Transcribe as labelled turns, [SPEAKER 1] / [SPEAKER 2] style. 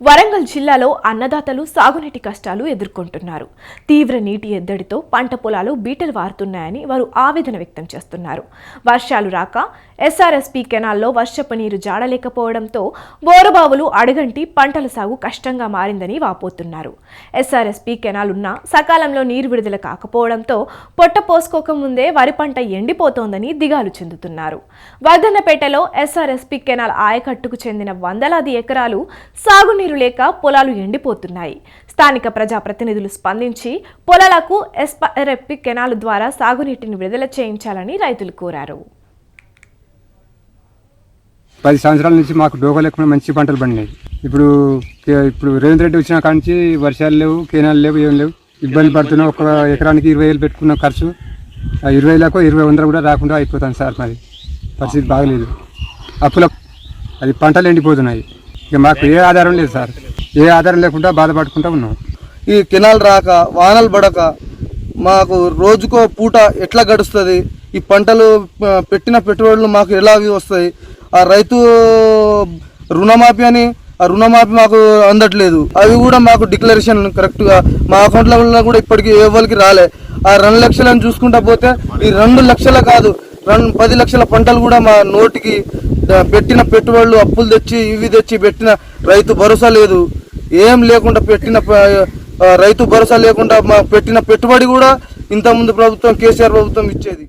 [SPEAKER 1] వరంగల్ జిల్లాలో అన్నదాతలు సాగునీటి కష్టాలు ఎదుర్కొంటున్నారు. తీవ్ర నీటి ఎద్దడితో పంట పొలాలు బీటలు వారుతున్నాయని వారు ఆవేదన వ్యక్తం చేస్తున్నారు. వర్షాలు రాక ఎస్ఆర్ఎస్పీ కెనాల్లో వర్షపు నీరు జాడలేకపోవడంతో బోరుబావులు అడగంటి పంటల సాగు కష్టంగా మారిందని వాపోతున్నారు. ఎస్ఆర్ఎస్పీ కెనాల్ ఉన్నా సకాలంలో నీరు విడుదల కాకపోవడంతో పొట్ట పోసుకోకముందే వరి పంట ఎండిపోతోందని దిగాలు చెందుతున్నారు. వర్ధన్నపేటలో ఎస్ఆర్ఎస్పీ కెనాల్ ఆయకట్టుకు చెందిన వందలాది ఎకరాలు సాగునీరు లేక పొలాలు ఎండిపోతున్నాయి. స్థానిక ప్రజాప్రతినిధులు స్పందించి పొలాలకు ఎస్ఆర్ఎస్పీ కెనాల్ ద్వారా సాగునీటిని విడుదల చేయించాలని రైతులు కోరారు.
[SPEAKER 2] పది సంవత్సరాల నుంచి మాకు డోకా లేకుండా మంచి పంటలు పండినాయి. ఇప్పుడు ఇప్పుడు రేవంత్ రెడ్డి వచ్చిన కాడ నుంచి వర్షాలు లేవు కేనాలు లేవు ఏం లేవు. ఇబ్బంది పడుతున్నాం ఒక ఎకరానికి ఇరవై వేలు పెట్టుకున్న ఖర్చు. ఆ ఇరవై వేలకు ఇరవై వందలు కూడా రాకుండా అయిపోతుంది సార్ మరి. పరిస్థితి బాగలేదు. అప్పుల అది పంటలు ఎండిపోతున్నాయి. ఇక మాకు ఏ ఆధారం లేదు సార్. ఏ ఆధారం లేకుండా బాధపడుకుంటా ఉన్నాం.
[SPEAKER 3] ఈ కెనాల్ రాక వానలు పడక మాకు రోజుకో పూట ఎట్లా గడుస్తుంది? ఈ పంటలు పెట్టిన పెట్టుబడులు మాకు ఎలా వస్తాయి? ఆ రైతు రుణమాఫీ అని ఆ రుణమాఫీ మాకు అందట్లేదు. అవి కూడా మాకు డిక్లరేషన్ కరెక్ట్గా మా అకౌంట్లో కూడా ఇప్పటికీ ఎవరికి రాలే. ఆ రెండు లక్షలను చూసుకుంటా పోతే ఈ రెండు లక్షల కాదు రెండు పది లక్షల పంటలు కూడా మా నోటికి పెట్టిన పెట్టుబడులు అప్పులు తెచ్చి ఇవి తెచ్చి పెట్టిన రైతు భరోసా లేదు. ఏం లేకుండా పెట్టిన రైతు భరోసా లేకుండా మా పెట్టిన పెట్టుబడి కూడా ఇంతకుముందు ప్రభుత్వం కేసీఆర్ ప్రభుత్వం ఇచ్చేది.